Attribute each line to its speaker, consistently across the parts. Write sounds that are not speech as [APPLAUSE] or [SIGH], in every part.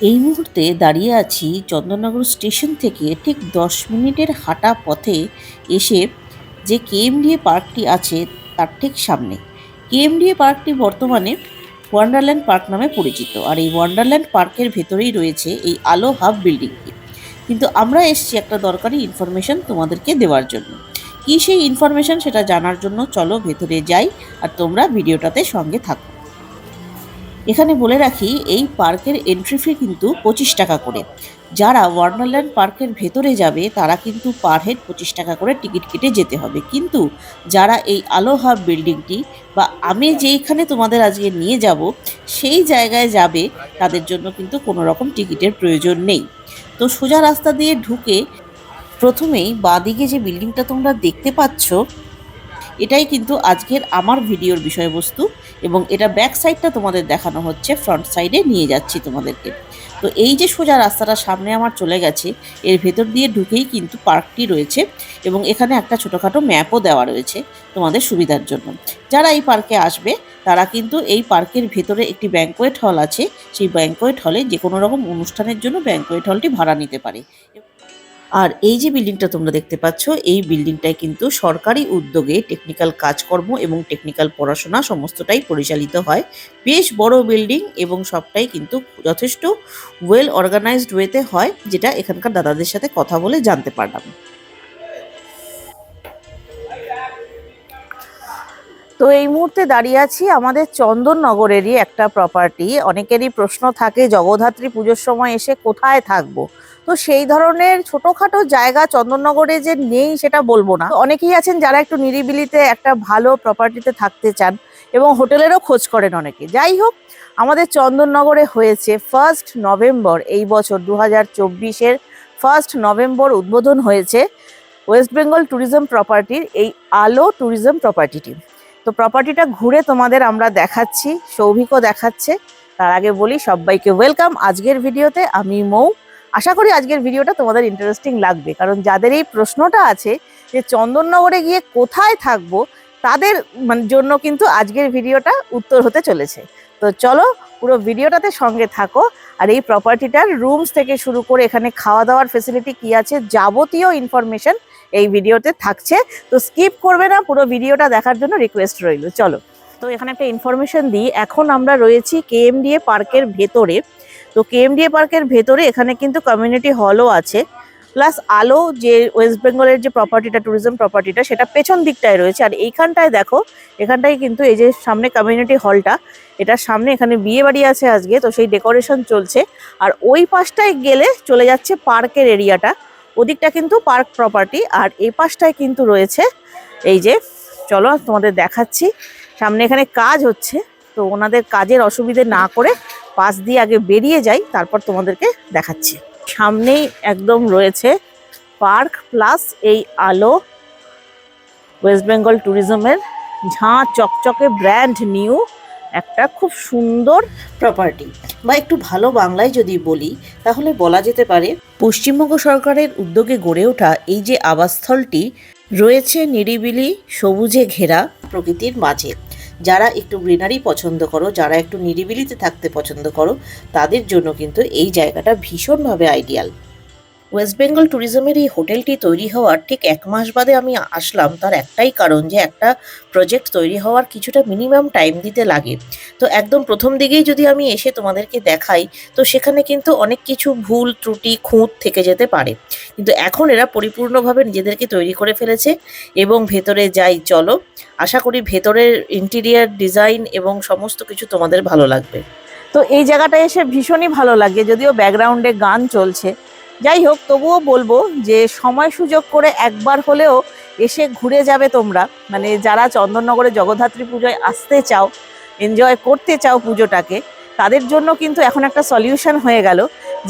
Speaker 1: এই মুহূর্তে দাঁড়িয়ে আছি চন্দননগর স্টেশন থেকে ঠিক দশ মিনিটের হাঁটা পথে এসে যে কেএমডিএ পার্কটি আছে তার ঠিক সামনে। কেএমডিএ পার্কটি বর্তমানে ওয়ান্ডারল্যান্ড পার্ক নামে পরিচিত। আর এই ওয়ান্ডারল্যান্ড পার্কের ভেতরেই রয়েছে এই আলো হাব বিল্ডিংটি। কিন্তু আমরা এসছি একটা দরকারি ইনফরমেশন তোমাদেরকে দেওয়ার জন্য। কী সেই ইনফরমেশন সেটা জানার জন্য চলো ভেতরে যাই আর তোমরা ভিডিওটাতে সঙ্গে থাকো। এখানে বলে রাখি, এই পার্কের এন্ট্রি ফি কিন্তু পঁচিশ টাকা করে। যারা ওয়ান্ডারল্যান্ড পার্কের ভেতরে যাবে, তারা কিন্তু পার হেড পঁচিশ টাকা করে টিকিট কেটে যেতে হবে। কিন্তু যারা এই আলো হাব বিল্ডিংটি বা আমি যেইখানে তোমাদের আজকে নিয়ে যাব, সেই জায়গায় যাবে, তাদের জন্য কিন্তু কোনো রকম টিকিটের প্রয়োজন নেই। তো সোজা রাস্তা দিয়ে ঢুকে প্রথমেই বাঁদিকে যে বিল্ডিংটা তোমরা দেখতে পাচ্ছ এটাই কিন্তু আজকের আমার ভিডিওর বিষয়বস্তু এবং এটা ব্যাক সাইডটা তোমাদের দেখানো হচ্ছে ফ্রন্ট সাইডে নিয়ে যাচ্ছি তোমাদেরকে। তো এই যে সোজা রাস্তাটা সামনে আমার চলে গেছে, এর ভেতর দিয়ে ঢুকেই কিন্তু পার্কটি রয়েছে এবং এখানে একটা ছোটোখাটো ম্যাপও দেওয়া রয়েছে তোমাদের সুবিধার জন্য। যারা এই পার্কে আসবে, তারা কিন্তু এই পার্কের ভেতরে একটি ব্যাঙ্কোয়েট হল আছে। সেই ব্যাঙ্কোয়েট হলে যে কোনো রকম অনুষ্ঠানের জন্য ব্যাঙ্কোয়েট হলটি ভাড়া নিতে পারে। আর এই যে বিল্ডিংটা তোমরা দেখতে পাচ্ছ, এই বিল্ডিংটায় কিন্তু সরকারি উদ্যোগে টেকনিক্যাল কাজকর্ম এবং টেকনিক্যাল পড়াশোনা সমস্তটাই পরিচালিত হয়। বেশ বড় বিল্ডিং এবং সবটাই কিন্তু যথেষ্ট ওয়েল অর্গানাইজড ওয়েতে হয়, যেটা এখানকার দাদাদের সাথে কথা বলে জানতে পারলাম। তো এই মুহূর্তে দাঁড়িয়ে আছি আমাদের চন্দননগরেরই একটা প্রপার্টি অনেকেরই প্রশ্ন থাকে, জগদ্ধাত্রী পুজোর সময় এসে কোথায় থাকব? তো সেই ধরনের ছোটখাটো জায়গা চন্দননগরে যে নেই সেটা বলব না। অনেকেই আছেন যারা একটু নিরিবিলিতে একটা ভালো প্রপার্টিতে থাকতে চান এবং হোটেলেরও খোঁজ করেন অনেকে। যাই হোক, আমাদের চন্দননগরে হয়েছে ফার্স্ট নভেম্বর এই বছর দু হাজার চব্বিশের ফার্স্ট নভেম্বর উদ্বোধন হয়েছে ওয়েস্ট বেঙ্গল ট্যুরিজম প্রপার্টির এই আলো ট্যুরিজম প্রপার্টিটি তো প্রপার্টিটা ঘুরে তোমাদের আমরা দেখাচ্ছি, সৌভিকও দেখাচ্ছে। তার আগে বলি, সবাইকে ওয়েলকাম আজকের ভিডিওতে আমি মৌ আশা করি আজকের ভিডিওটা তোমাদের ইন্টারেস্টিং লাগবে। কারণ যাদের এই প্রশ্নটা আছে যে চন্দননগরে গিয়ে কোথায় থাকব, তাদের মানে জন্য কিন্তু আজকের ভিডিওটা উত্তর হতে চলেছে। তো চলো পুরো ভিডিওটাতে সঙ্গে থাকো। আর এই প্রপার্টিটার রুমস থেকে শুরু করে এখানে খাওয়া দাওয়ার ফেসিলিটি কি আছে যাবতীয় ইনফরমেশন এই ভিডিওতে থাকছে। তো স্কিপ করবে না, পুরো ভিডিওটা দেখার জন্য রিকোয়েস্ট রইল। চলো। তো এখানে একটা ইনফরমেশন দিই। এখন আমরা রয়েছি কেএমডিএ পার্কের ভেতরে। তো কেএমডিএ পার্কের ভেতরে এখানে কিন্তু কমিউনিটি হলও আছে। প্লাস আলো যে ওয়েস্ট বেঙ্গলের যে প্রপার্টিটা ট্যুরিজম প্রপার্টিটা সেটা পেছন দিকটায় রয়েছে। আর এইখানটায় দেখো, এখানটায় কিন্তু এই যে সামনে কমিউনিটি হলটা এটার সামনে এখানে বিয়ে বাড়ি আছে আজকে, তো সেই ডেকোরেশন চলছে। আর ওই পাশটায় গেলে চলে যাচ্ছে পার্কের এরিয়াটা ওদিকটা কিন্তু পার্ক প্রপার্টি আর এই পাশটায় কিন্তু রয়েছে এই যে, চলো তোমাদের দেখাচ্ছি। সামনে এখানে কাজ হচ্ছে, তো ওনাদের কাজের অসুবিধে না করে পাশ দিয়ে আগে বেরিয়ে যাই, তারপর তোমাদেরকে দেখাচ্ছি। সামনেই একদম রয়েছে পার্ক প্লাস এই আলো ওয়েস্ট বেঙ্গল ট্যুরিজমের ঝাঁ চকচকে ব্র্যান্ড নিউ একটা খুব সুন্দর প্রপার্টি। বা একটু ভালো বাংলায় যদি বলি, তাহলে বলা যেতে পারে পশ্চিমবঙ্গ সরকারের উদ্যোগে গড়ে ওঠা এই যে আবাসস্থলটি রয়েছে নিরিবিলি সবুজে ঘেরা প্রকৃতির মাঝে। যারা একটু গ্রিনারি পছন্দ করো, যারা একটু নিরিবিলিতে থাকতে পছন্দ করো, তাদের জন্য কিন্তু এই জায়গাটা ভীষণভাবে আইডিয়াল ওয়েস্ট বেঙ্গল ট্যুরিজমের এই হোটেলটি তৈরি হওয়ার ঠিক এক মাস বাদে আমি আসলাম। তার একটাই কারণ যে একটা প্রজেক্ট তৈরি হওয়ার কিছুটা মিনিমাম টাইম দিতে লাগে। তো একদম প্রথম দিকেই যদি আমি এসে তোমাদেরকে দেখাই, তো সেখানে কিন্তু অনেক কিছু ভুল, ত্রুটি, খুঁত থেকে যেতে পারে। কিন্তু এখন এরা পরিপূর্ণভাবে নিজেদেরকে তৈরি করে ফেলেছে এবং ভেতরে যাই চলো। আশা করি ভেতরের ইন্টেরিয়ার ডিজাইন এবং সমস্ত কিছু তোমাদের ভালো লাগবে। তো এই জায়গাটা এসে ভীষণই ভালো লাগে, যদিও ব্যাকগ্রাউন্ডে গান চলছে। যাই হোক তবুও বলব যে সময় সুযোগ করে একবার হলেও এসে ঘুরে যাবে তোমরা। মানে যারা চন্দননগরে জগদ্ধাত্রী পুজোয় আসতে চাও এনজয় করতে চাও পুজোটাকে, তাদের জন্য কিন্তু এখন একটা সলিউশন হয়ে গেল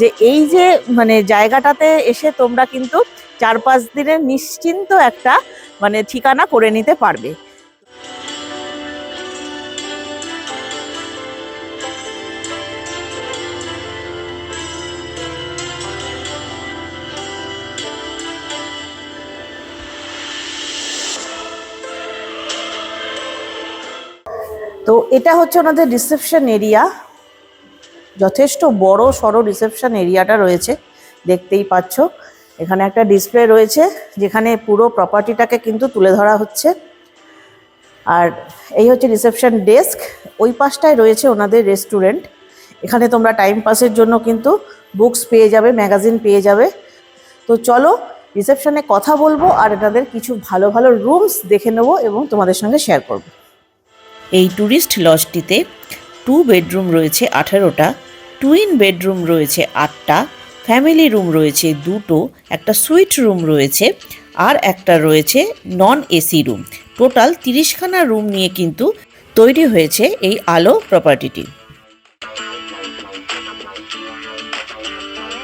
Speaker 1: যে এই যে মানে জায়গাটাতে এসে তোমরা কিন্তু চার পাঁচ দিনের নিশ্চিন্ত একটা মানে ঠিকানা করে নিতে পারবে। তো এটা হচ্ছে ওনাদের রিসেপশন এরিয়া যথেষ্ট বড় সড়ো রিসেপশন এরিয়াটা রয়েছে, দেখতেই পাচ্ছ। এখানে একটা ডিসপ্লে রয়েছে, যেখানে পুরো প্রপার্টিটাকে কিন্তু তুলে ধরা হচ্ছে। আর এই হচ্ছে রিসেপশন ডেস্ক ওই পাশটায় রয়েছে ওনাদের রেস্টুরেন্ট এখানে তোমরা টাইম পাসের জন্য কিন্তু বুকস পেয়ে যাবে ম্যাগাজিন পেয়ে যাবে। তো চলো রিসেপশনে কথা বলব আর এনাদের কিছু ভালো ভালো রুমস দেখে নেব এবং তোমাদের সঙ্গে শেয়ার করব। এই ট্যুরিস্ট লজটিতে টু বেডরুম রয়েছে আঠেরোটা টুইন বেডরুম রয়েছে আটটা ফ্যামিলি রুম রয়েছে দুটো, একটা সুইট রুম রয়েছে, আর একটা রয়েছে নন এসি রুম টোটাল তিরিশখানা রুম নিয়ে কিন্তু তৈরি হয়েছে এই আলো প্রপার্টিটি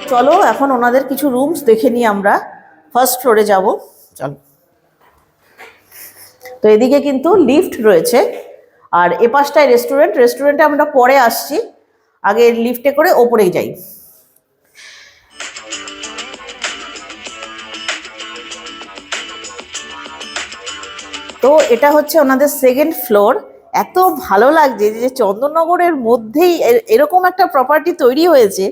Speaker 1: চলো এখন ওনাদের কিছু রুমস দেখে নিই আমরা। ফার্স্ট ফ্লোরে যাব। চলো। তো এদিকে কিন্তু লিফট রয়েছে। আর এ পাশটায় রেস্টুরেন্ট রেস্টুরেন্টে আমরা পরে আসছি। আগে লিফটে করে ওপরেই যাই। তো এটা হচ্ছে ওনাদের সেকেন্ড ফ্লোর এত ভালো লাগছে যে চন্দননগরের মধ্যেই এরকম একটা প্রপার্টি তৈরি হয়েছে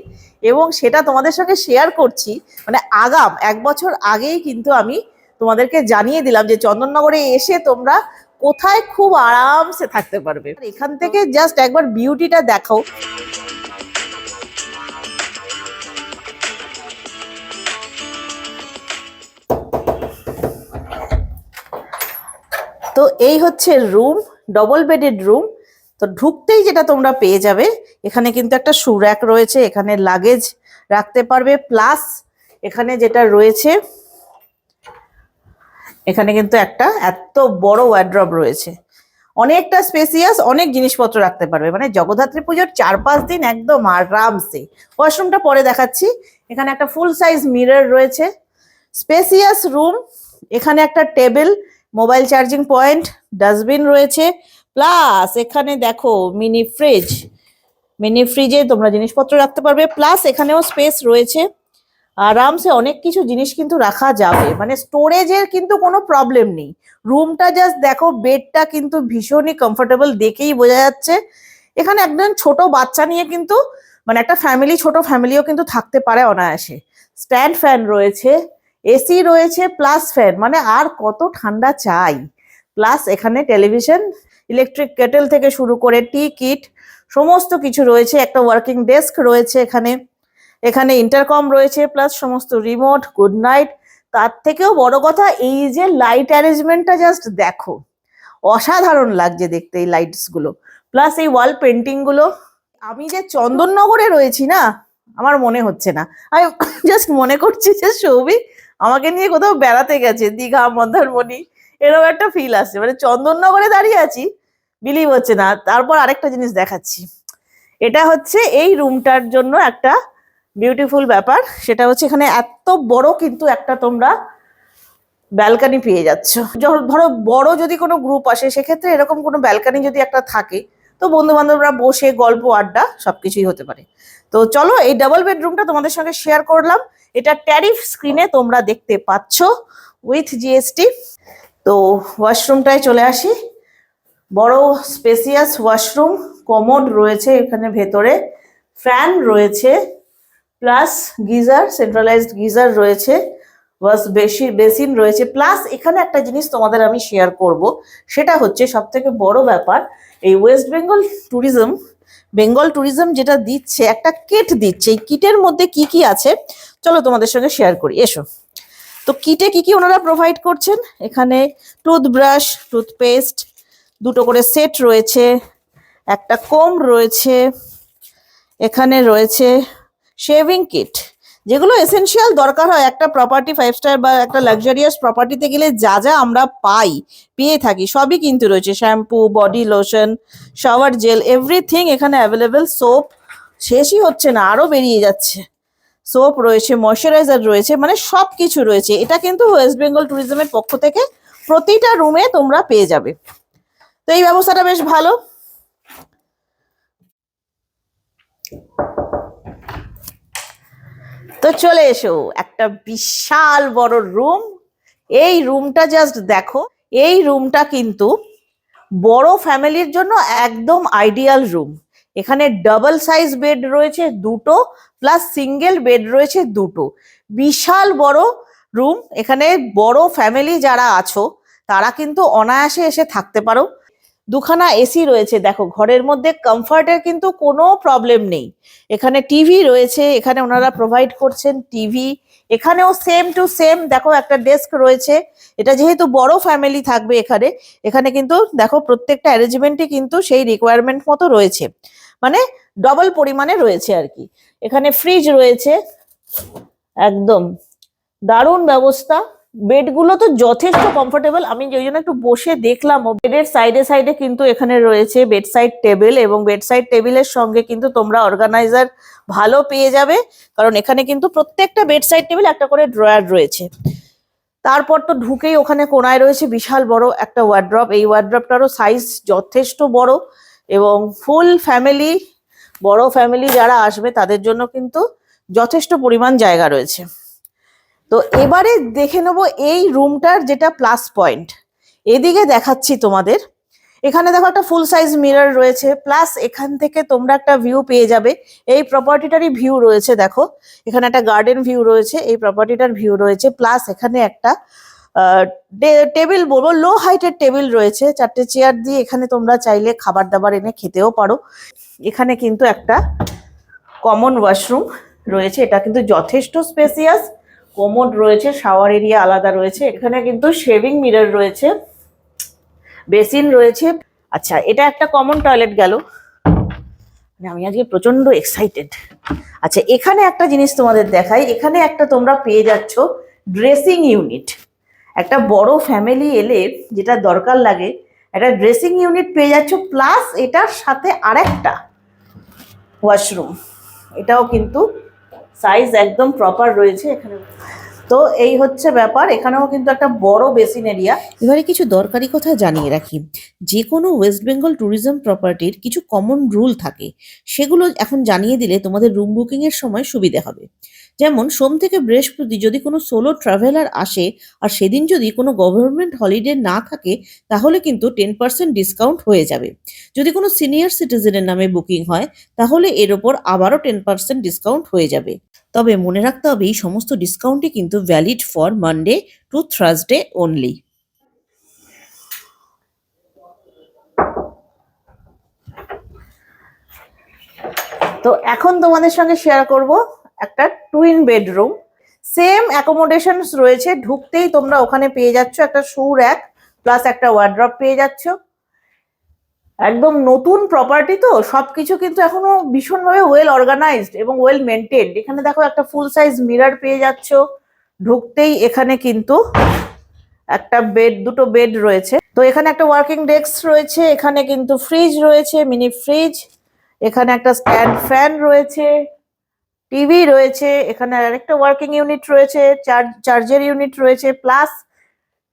Speaker 1: এবং সেটা তোমাদের সঙ্গে শেয়ার করছি। মানে আগাম, এক বছর আগেই কিন্তু আমি তোমাদেরকে জানিয়ে দিলাম যে চন্দননগরে এসে তোমরা কোথায় খুব আরামসে থাকতে পারবে। এখান থেকে জাস্ট একবার বিউটিটা দেখো তো এই হচ্ছে রুম ডবল বেডেড রুম তো ঢুকতেই যেটা তোমরা পেয়ে যাবে, এখানে কিন্তু একটা শু র্যাক রয়েছে, এখানে লাগেজ রাখতে পারবে। প্লাস এখানে যেটা রয়েছে এখানে কিন্তু একটা এত বড় ওয়ার্ড্রপ রয়েছে। অনেকটা স্পেসিয়াস অনেক জিনিসপত্র রাখতে পারবে। মানে জগদ্ধাত্রী পুজোর চার পাঁচ দিন একদম আরামসে। ওয়াশরুমটা পরে দেখাচ্ছি। এখানে একটা ফুল সাইজ মিরর রয়েছে। স্পেসিয়াস রুম এখানে একটা table mobile charging point dustbin রয়েছে। প্লাস এখানে দেখো মিনি ফ্রিজ মিনি ফ্রিজে তোমরা জিনিসপত্র রাখতে পারবে। প্লাস এখানেও স্পেস রয়েছে। আরামসে অনেক কিছু জিনিস কিন্তু রাখা যাবে। মানে স্টোরেজের কিন্তু কোনো প্রবলেম নেই। রুমটা জাস্ট দেখো বেডটা কিন্তু ভীষণই কমফোর্টেবল দেখেই বোঝা যাচ্ছে। এখানে একদম ছোট বাচ্চা নিয়ে কিন্তু মানে একটা ফ্যামিলি ছোট ফ্যামিলিও কিন্তু থাকতে পারে অনায়াসে। স্ট্যান্ড ফ্যান রয়েছে এসি রয়েছে প্লাস ফ্যান মানে আর কত ঠান্ডা চাই। প্লাস এখানে টেলিভিশন ইলেকট্রিক কেটেল থেকে শুরু করে টি কিট সমস্ত কিছু রয়েছে, একটা ওয়ার্কিং ডেস্ক রয়েছে এখানে। এখানে ইন্টারকম রয়েছে প্লাস সমস্ত রিমোট গুড নাইট তার থেকেও বড় কথা, এই যে লাইট অ্যারেঞ্জমেন্টটা জাস্ট দেখো, অসাধারণ লাগছে দেখতে এই লাইটসগুলো। প্লাস এই ওয়াল পেন্টিংগুলো। আমি যে চন্দননগরে রয়েছি না, আমার মনে হচ্ছে না। আমি [COUGHS] জাস্ট মনে করছি যে সৌভিক আমাকে নিয়ে কোথাও বেড়াতে গেছে, দীঘা, মন্দারমণি, এরকম একটা ফিল আসছে। মানে চন্দননগরে দাঁড়িয়ে আছি বিলিভ হচ্ছে না। তারপর আরেকটা জিনিস দেখাচ্ছি। এটা হচ্ছে এই রুমটার জন্য একটা বিউটিফুল ব্যাপার। সেটা হচ্ছে এখানে এত বড় কিন্তু একটা তোমরা ব্যালকানি পেয়ে যাচ্ছ। ধরো বড় যদি কোনো গ্রুপ আসে, সেক্ষেত্রে এরকম কোনো ব্যালকানি যদি একটা থাকে, তো বন্ধু বান্ধবরা বসে গল্প, আড্ডা সবকিছুই হতে পারে। তো চলো এই ডাবল বেডরুমটা তোমাদের সঙ্গে শেয়ার করলাম। এটা ট্যারিফ স্ক্রিনে তোমরা দেখতে পাচ্ছ উইথ জিএসটি তো ওয়াশরুমটায় চলে আসি। বড় স্পেসিয়াস ওয়াশরুম কমোড রয়েছে এখানে ভেতরে। ফ্যান রয়েছে। প্লাস গিজার সেন্ট্রালাইজড গিজার রয়েছে ওয়াশ বেশি, বেসিন রয়েছে। প্লাস এখানে একটা জিনিস তোমাদের আমি শেয়ার করব, সেটা হচ্ছে সব থেকে বড় ব্যাপার, এই West Bengal tourism Bengal tourism যেটা দিচ্ছে, একটা কিট দিচ্ছে। এই কিটের মধ্যে কি কি আছে? চলো তোমাদের সঙ্গে শেয়ার করি। এসো। তো কিটে কি কি ওনারা প্রোভাইড করছেন? এখানে টুথব্রাশ টুথপেস্ট দুটো করে সেট রয়েছে, একটা কোম রয়েছে, এখানে রয়েছে শেভিং কিট যেগুলো এসেনশিয়াল দরকার হয়। একটা প্রপার্টি ফাইভ স্টার বা একটা লাক্সারিয়াস প্রপার্টিতে গেলে যা যা আমরা পাই, পেয়ে থাকি, সবই কিন্তু রয়েছে। Shampoo body lotion shower gel everything এখানে অ্যাভেলেবেল সোপ শেষই হচ্ছে না আরও বেরিয়ে যাচ্ছে। সোপ রয়েছে ময়শ্চারাইজার রয়েছে মানে সব কিছু রয়েছে। এটা কিন্তু ওয়েস্ট বেঙ্গল ট্যুরিজমের পক্ষ থেকে প্রতিটা রুমে তোমরা পেয়ে যাবে। তো এই ব্যবস্থাটা বেশ ভালো। তো চলে এসো, একটা বিশাল বড় রুম এই রুমটা জাস্ট দেখো, এই রুমটা কিন্তু বড় ফ্যামিলির জন্য একদম আইডিয়াল রুম এখানে ডাবল সাইজ বেড রয়েছে দুটো প্লাস সিঙ্গেল বেড রয়েছে দুটো। বিশাল বড় রুম এখানে বড় ফ্যামিলি যারা আছো, তারা কিন্তু অনায়াসে এসে থাকতে পারো। দুখানা এসি রয়েছে, দেখো, ঘরের মধ্যে কমফর্টের কিন্তু কোনো প্রবলেম নেই। এখানে টিভি রয়েছে, এখানে ওনারা প্রোভাইড করছেন টিভি এখানেও সেম টু সেম দেখো, একটা ডেস্ক রয়েছে। এটা যেহেতু বড় ফ্যামিলি থাকবে এখানে এখানে কিন্তু, দেখো, প্রত্যেকটা অ্যারেঞ্জমেন্টই কিন্তু সেই রিকোয়ারমেন্ট মতো রয়েছে। মানে ডবল পরিমাণে রয়েছে আর কি। এখানে ফ্রিজ রয়েছে, একদম। দারুণ ব্যবস্থা। বেডগুলো তো যথেষ্ট কমফোর্টেবল আমি ওই জন্য একটু বসে দেখলাম বেডের সাইডে সাইডে কিন্তু এখানে রয়েছে বেড সাইড টেবিল এবং বেড সাইড টেবিলের সঙ্গে কিন্তু তোমরা অর্গানাইজার ভালো পেয়ে যাবে, কারণ এখানে কিন্তু প্রত্যেকটা বেড সাইড টেবিল একটা করে ড্রয়ার রয়েছে। তারপর তো ঢুকেই ওখানে কোনায় রয়েছে বিশাল বড় একটা ওয়ার্ড্রপ এই ওয়ার্ড্রপটারও সাইজ যথেষ্ট বড় এবং ফুল ফ্যামিলি বড় ফ্যামিলি যারা আসবে তাদের জন্য কিন্তু যথেষ্ট পরিমাণ জায়গা রয়েছে। তো এবারে দেখে নেব এই রুমটার যেটা প্লাস পয়েন্ট এদিকে দেখাচ্ছি তোমাদের। এখানে দেখো একটা ফুল সাইজ মিরর রয়েছে প্লাস এখান থেকে তোমরা একটা ভিউ পেয়ে যাবে। এই প্রপার্টিটারই ভিউ রয়েছে, দেখো। এখানে একটা গার্ডেন ভিউ রয়েছে, এই প্রপার্টিটার ভিউ রয়েছে প্লাস এখানে একটা টেবিল বলব লো হাইটের টেবিল রয়েছে। চারটে চেয়ার দিয়ে এখানে তোমরা চাইলে খাবার দাবার এনে খেতেও পারো। এখানে কিন্তু একটা কমন ওয়াশরুম রয়েছে, এটা কিন্তু যথেষ্ট স্পেসিয়াস কোমোড রয়েছে শাওয়ার এরিয়া আলাদা রয়েছে, এখানে কিন্তু শেভিং মিরর রয়েছে বেসিন রয়েছে। আচ্ছা এটা একটা কমন টয়লেট গেল। মানে আমি আজকে প্রচণ্ড এক্সাইটেড আচ্ছা এখানে একটা জিনিস তোমাদের দেখাই, এখানে একটা তোমরা পেয়ে যাচ্ছ ড্রেসিং ইউনিট একটা বড় ফ্যামিলি এলে যেটা দরকার লাগে, একটা ড্রেসিং ইউনিট পেয়ে যাচ্ছ প্লাস এটার সাথে আরেকটা ওয়াশরুম এটাও কিন্তু সাইজ একদম প্রপার রয়েছে এখানে। তো এই হচ্ছে ব্যাপার, এখানেও কিন্তু একটা বড় বেসিন এরিয়া
Speaker 2: এবারে কিছু দরকারি কথা জানিয়ে রাখি। যে কোনো ওয়েস্ট বেঙ্গল ট্যুরিজম প্রপার্টির কিছু কমন রুল থাকে। সেগুলো এখন জানিয়ে দিলে তোমাদের রুম বুকিংয়ের সময় সুবিধে হবে। যেমন, সোম থেকে বৃহস্পতি যদি কোনো সোলো ট্রাভেলার আসে আর সেদিন যদি কোনো গভর্নমেন্ট হলিডে না থাকে, তাহলে কিন্তু টেন পার্সেন্ট ডিসকাউন্ট হয়ে যাবে। যদি কোনো সিনিয়র সিটিজেনের নামে বুকিং হয়, তাহলে এর ওপর আবারও টেন পার্সেন্ট ডিসকাউন্ট হয়ে যাবে। তবে মনে রাখতে হবে, এই সমস্ত ডিসকাউন্টই কিন্তু valid for Monday to Thursday only
Speaker 1: তো এখন তোমাদের সঙ্গে শেয়ার করব। একটা টুইন বেডরুম সেম অ্যাকোমোডেশনস রয়েছে, ঢুকতেই তোমরা ওখানে পেয়ে যাচ্ছ একটা শু র্যাক প্লাস একটা ওয়ার্ড্রপ পেয়ে যাচ্ছ। একদম নতুন প্রপার্টি তো, সবকিছু কিন্তু এখনও ভীষণভাবে ওয়েল অর্গানাইজড এবং ওয়েল মেনটেন্ড এখানে দেখো একটা ফুল সাইজ মিরর পেয়ে যাচ্ছ, ঢুকতেই এখানে কিন্তু একটা বেড দুটো বেড রয়েছে। তো এখানে একটা ওয়ার্কিং ডেস্ক রয়েছে, এখানে কিন্তু ফ্রিজ রয়েছে মিনি ফ্রিজ এখানে একটা স্ট্যান্ড ফ্যান রয়েছে। টিভি রয়েছে, এখানে আরেকটা ওয়ার্কিং ইউনিট রয়েছে চার্জের ইউনিট রয়েছে প্লাস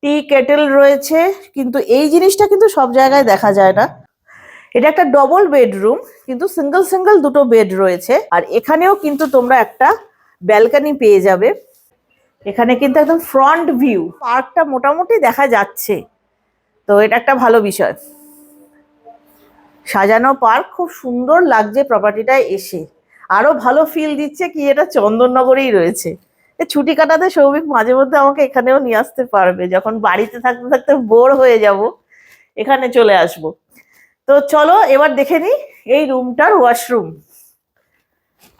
Speaker 1: টি কেটেল রয়েছে, কিন্তু এই জিনিসটা কিন্তু সব জায়গায় দেখা যায় না। এটা একটা ডবল বেডরুম কিন্তু সিঙ্গেল সিঙ্গেল দুটো বেড রয়েছে, আর এখানেও কিন্তু তোমরা একটা ব্যালকনি পেয়ে যাবে। এখানে কিন্তু একদম ফ্রন্ট ভিউ পার্কটা মোটামুটি দেখা যাচ্ছে। তো এটা একটা ভালো বিষয়। সাজানো পার্ক খুব সুন্দর লাগছে প্রপার্টিটায় এসে। আরও ভালো ফিল দিচ্ছে কি এটা চন্দননগরেই রয়েছে। ছুটি কাটাতে সৌভিক মাঝে মধ্যে আমাকে এখানেও নিয়ে আসতে পারবে। যখন বাড়িতে থাকতে থাকতে বোর হয়ে যাব, এখানে চলে আসব। তো চলো এবার দেখে নিই এই রুমটার ওয়াশরুম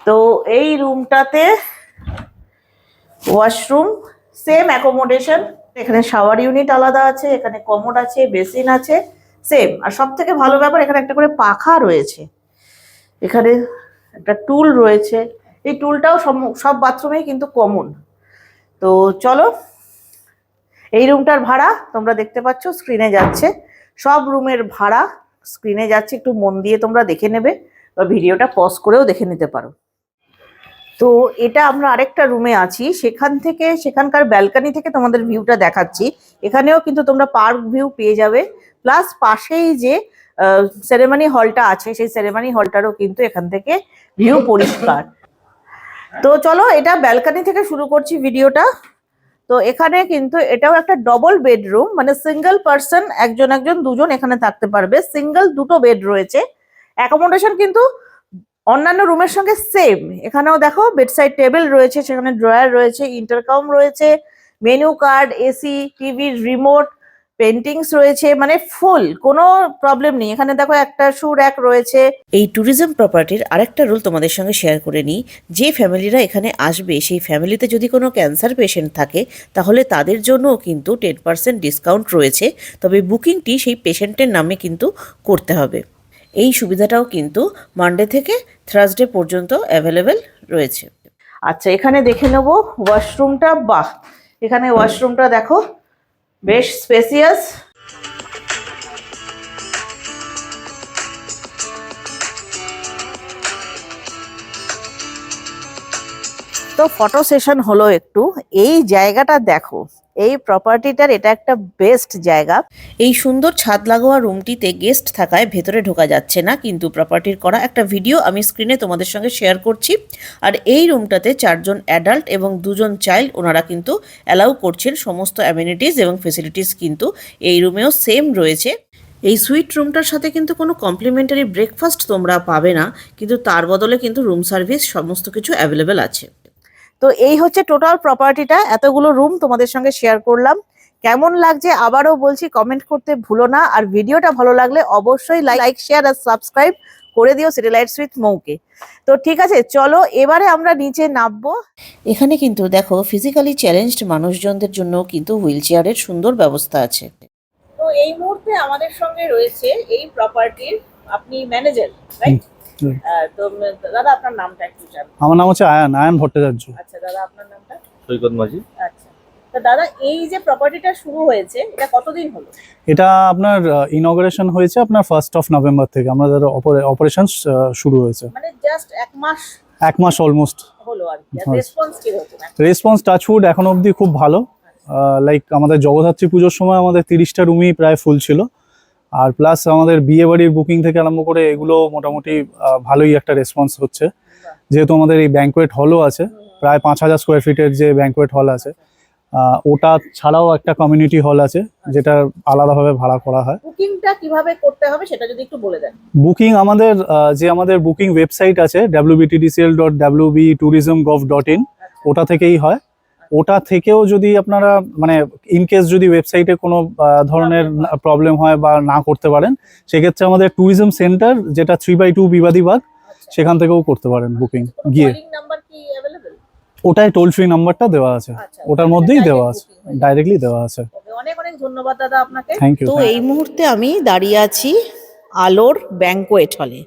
Speaker 1: তো এই রুমটাতে ওয়াশরুম সেম অ্যাকোমোডেশন এখানে শাওয়ার ইউনিট আলাদা আছে, এখানে কমোড আছে বেসিন আছে সেম আর সব থেকে ভালো ব্যাপার, এখানে একটা করে পাখা রয়েছে। এখানে একটা টুল রয়েছে। এই টুলটাও সব বাথরুমেই কিন্তু কমন তো চলো, এই রুমটার ভাড়া তোমরা দেখতে পাচ্ছ স্ক্রিনে যাচ্ছে। সব রুমের ভাড়া স্ক্রিনে যাচ্ছে, একটু মন দিয়ে তোমরা দেখে নেবে বা ভিডিওটা পজ করেও দেখে নিতে পারো। তো এটা আমরা আরেকটা রুমে আছি, সেখান থেকে, সেখানকার ব্যালকনি থেকে তোমাদের ভিউটা দেখাচ্ছি। এখানেও কিন্তু তোমরা পার্ক ভিউ পেয়ে যাবে। প্লাস পাশেই যে সেরেমনি হলটা আছে, সেই সেরেমনি হলটারও কিন্তু এখান থেকে ভিউ পরিষ্কার। তো চলো এটা ব্যালকনি থেকে শুরু করছি ভিডিওটা। তো এখানে কিন্তু এটাও একটা ডবল বেডরুম মানে সিঙ্গেল পার্সন একজন একজন দুজন এখানে থাকতে পারবে। সিঙ্গেল দুটো বেড রয়েছে। অ্যাকোমোডেশন কিন্তু অন্যান্য রুমের সঙ্গে সেম এখানেও দেখো বেডসাইড টেবিল রয়েছে, সেখানে ড্রয়ার রয়েছে ইন্টারকম রয়েছে menu card AC TV remote paintings রয়েছে মানে ফুল কোনো প্রবলেম নেই। এখানে দেখো একটা শু র্যাক রয়েছে।
Speaker 2: এই ট্যুরিজম প্রপার্টির আরেকটা রুল তোমাদের সঙ্গে শেয়ার করে নিই। যে ফ্যামিলিরা এখানে আসবে সেই ফ্যামিলিতে যদি কোনো ক্যান্সার পেশেন্ট থাকে তাহলে তাদের জন্যও কিন্তু টেন পার্সেন্ট ডিসকাউন্ট রয়েছে। তবে বুকিংটি সেই পেশেন্টের নামে কিন্তু করতে হবে। এই সুবিধাটাও কিন্তু মানডে থেকে থার্সডে পর্যন্ত অ্যাভেলেবেল রয়েছে।
Speaker 1: আচ্ছা এখানে দেখে নেব ওয়াশরুমটা বাহ! এখানে ওয়াশরুমটা দেখো। বেশ স্পেসিয়াস। তো ফটো সেশন হলো একটু। এই জায়গাটা দেখো। এই প্রপার্টিটার এটা একটা বেস্ট জায়গা।
Speaker 2: এই সুন্দর ছাদ লাগোয়া রুমটিতে গেস্ট থাকায় ভেতরে ঢোকা যাচ্ছে না, কিন্তু প্রপার্টির করা একটা ভিডিও আমি স্ক্রিনে তোমাদের সঙ্গে শেয়ার করছি। আর এই রুমটাতে চারজন অ্যাডাল্ট এবং দুজন চাইল্ড ওনারা কিন্তু অ্যালাউ করছেন সমস্ত অ্যামিনিটিস এবং ফেসিলিটিস কিন্তু এই রুমেও সেম রয়েছে। এই সুইট রুমটার সাথে কিন্তু কোনো কমপ্লিমেন্টারি ব্রেকফাস্ট তোমরা পাবে না, কিন্তু তার বদলে কিন্তু রুম সার্ভিস সমস্ত কিছু অ্যাভেলেবেল আছে।
Speaker 1: তো এই হচ্ছে টোটাল প্রপার্টিটা এতগুলো রুম তোমাদের সঙ্গে শেয়ার করলাম। কেমন লাগছে আবারও বলছি কমেন্ট করতে ভুলো না। আর ভিডিওটা ভালো লাগলে অবশ্যই লাইক শেয়ার আর সাবস্ক্রাইব করে দিও সিটি লাইটস উইথ মৌকে। তো ঠিক আছে চলো এবারে আমরা নিচে নামবো।
Speaker 2: এখানে কিন্তু দেখো ফিজিক্যালি চ্যালেঞ্জড মানুষজনদের জন্য কিন্তু হুইল চেয়ারের সুন্দর ব্যবস্থা আছে।
Speaker 1: তো এই মুহূর্তে আমাদের সঙ্গে রয়েছে এই প্রপার্টির আপনি ম্যানেজার রাইট। তো দাদা আপনার নামটা একটু
Speaker 3: আমার নাম হচ্ছে আয়ান আয়ান ভট্টাচার্য।
Speaker 1: আচ্ছা দাদা আপনার নামটা?
Speaker 4: সৈকত মাঝি।
Speaker 1: আচ্ছা। তো দাদা এই যে প্রপার্টিটা শুরু হয়েছে এটা কতদিন হলো?
Speaker 3: এটা আপনার ইনগ্রেশন হয়েছে আপনার ফার্স্ট অফ নভেম্বর থেকে। আমাদের অপারেশন শুরু হয়েছে।
Speaker 1: মানে জাস্ট এক মাস
Speaker 3: এক মাস অলমোস্ট
Speaker 1: হলো আর রেসপন্স কি হচ্ছে? না
Speaker 3: রেসপন্স টাচউড এখন অবধি খুব ভালো। লাইক আমাদের জগদ্ধাত্রী পুজোর সময় আমাদের তিরিশটা রুমই প্রায় ফুল ছিল। আর প্লাস আমাদের বিয়ে বাড়ির বুকিং থেকে আরম্ভ করে এগুলো মোটামুটি ভালোই একটা রেসপন্স হচ্ছে। যেহেতু আমাদের এই ব্যাঙ্কোয়েট হলও আছে প্রায় পাঁচ হাজার স্কোয়ার ফিটের যে ব্যাঙ্কোয়েট হল আছে ওটা ছাড়াও একটা কমিউনিটি হল আছে যেটা আলাদাভাবে ভাড়া করা হয়।
Speaker 1: বুকিংটা কীভাবে করতে হবে সেটা যদি একটু বলে দেন।
Speaker 3: বুকিং আমাদের যে আমাদের বুকিং ওয়েবসাইট আছে WBTDCL dot WB tourism gov dot in ওটা থেকেই হয়। ওটা থেকেও যদি আপনারা মানে ইন কেস যদি ওয়েবসাইটে কোনো ধরনের প্রবলেম হয় বা না করতে পারেন সেক্ষেত্রে আমাদের ট্যুরিজম সেন্টার যেটা থ্রি বাই টু বিবাদীবাগ সেখান থেকেও করতে পারেন বুকিং গিয়ে। ওটাই টোল ফ্রি নাম্বারটা দেওয়া আছে।
Speaker 1: আচ্ছা
Speaker 3: ওটার মধ্যেই দেওয়া আছে ডাইরেক্টলি দেওয়া আছে।
Speaker 1: অনেক অনেক ধন্যবাদ দাদা আপনাকে।
Speaker 3: থ্যাংক ইউ
Speaker 2: তো এই মুহূর্তে আমি দাঁড়িয়ে আছি আলোর ব্যাংকোয়েট হলে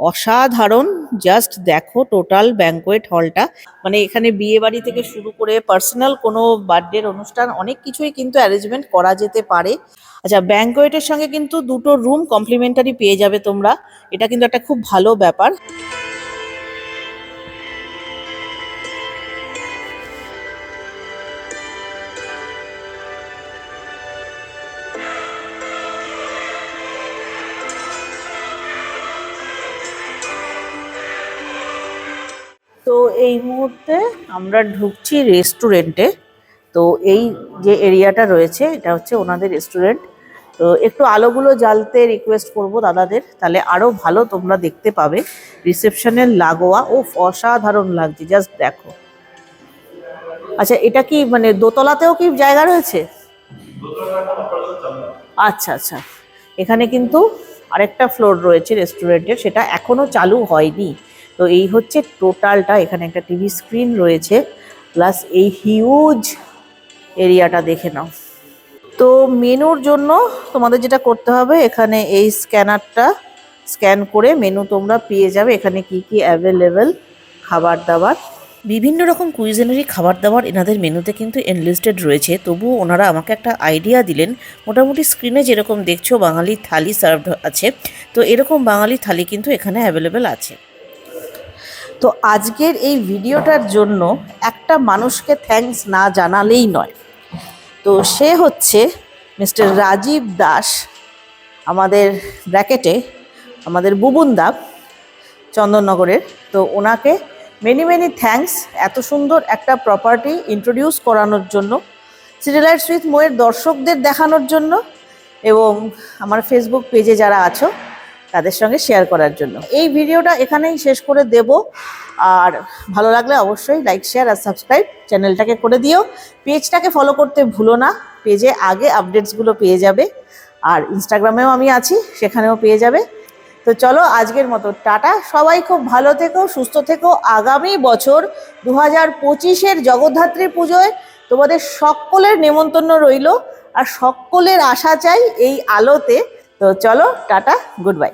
Speaker 2: অসাধারণ জাস্ট দেখো টোটাল ব্যাঙ্কোয়েট হলটা মানে এখানে বিয়ে বাড়ি থেকে শুরু করে পার্সোনাল কোনো বার্থডের অনুষ্ঠান, অনেক কিছুই কিন্তু অ্যারেঞ্জমেন্ট করা যেতে পারে। আচ্ছা ব্যাঙ্কোয়েটের সঙ্গে কিন্তু দুটো রুম কমপ্লিমেন্টারি পেয়ে যাবে তোমরা। এটা কিন্তু একটা খুব ভালো ব্যাপার।
Speaker 1: এই মুহূর্তে আমরা ঢুকছি রেস্টুরেন্টে। তো এই যে এরিয়াটা রয়েছে, এটা হচ্ছে ওনাদের রেস্টুরেন্ট। তো একটু আলোগুলো জ্বালতে রিকোয়েস্ট করব দাদাদের, তাহলে আরও ভালো তোমরা দেখতে পাবে। রিসেপশনের লাগোয়া ও অসাধারণ লাগছে জাস্ট দেখো। আচ্ছা এটা কি মানে দোতলাতেও কি জায়গা রয়েছে? আচ্ছা আচ্ছা। এখানে কিন্তু আরেকটা ফ্লোর রয়েছে রেস্টুরেন্টের, সেটা এখনও চালু হয়নি। তো এই হচ্ছে টোটালটা, এখানে একটা টিভি স্ক্রিন রয়েছে প্লাস এই হিউজ এরিয়াটা দেখে নাও। তো মেনুর জন্য তোমাদের যেটা করতে হবে, এখানে এই স্ক্যানারটা স্ক্যান করে মেনু তোমরা পেয়ে যাবে, এখানে কি কি অ্যাভেলেবেল খাবার দাবার
Speaker 2: বিভিন্ন রকম কুইজনারি খাবার দাবার এনাদের মেনুতে কিন্তু এনলিস্টেড রয়েছে, তবুও ওনারা আমাকে একটা আইডিয়া দিলেন। মোটামুটি স্ক্রিনে যেরকম দেখছ, বাঙালি থালি সার্ভড আছে, তো এরকম বাঙালি থালি কিন্তু এখানে অ্যাভেলেবেল আছে।
Speaker 1: তো আজকের এই ভিডিওটার জন্য একটা মানুষকে থ্যাঙ্কস না জানালেই নয়। তো সে হচ্ছে মিস্টার রাজীব দাস, আমাদের ব্র্যাকেটে আমাদের বুবুন্দা চন্দননগরের। তো ওনাকে মেনি মেনি থ্যাঙ্কস এত সুন্দর একটা প্রপার্টি ইন্ট্রোডিউস করানোর জন্য সিরিয়ালাইটস সুইথ মোয়ের দর্শকদের দেখানোর জন্য, এবং আমার ফেসবুক পেজে যারা আছো তাদের সঙ্গে শেয়ার করার জন্য। এই ভিডিওটা এখানেই শেষ করে দেব। আর ভালো লাগলে অবশ্যই লাইক শেয়ার আর সাবস্ক্রাইব চ্যানেলটাকে করে দিও। পেজটাকে ফলো করতে ভুলো না। পেজে আগে আপডেটসগুলো পেয়ে যাবে। আর ইনস্টাগ্রামেও আমি আছি, সেখানেও পেয়ে যাবে। তো চলো আজকের মতো, টাটা। সবাই খুব ভালো থেকো, সুস্থ থেকো। আগামী বছর দু হাজার পঁচিশের জগদ্ধাত্রী পুজোয় তোমাদের সকলের নেমন্তন্ন রইল। আর সকলের আশা চাই এই আলোতে। তো চলো, টাটা গুড বাই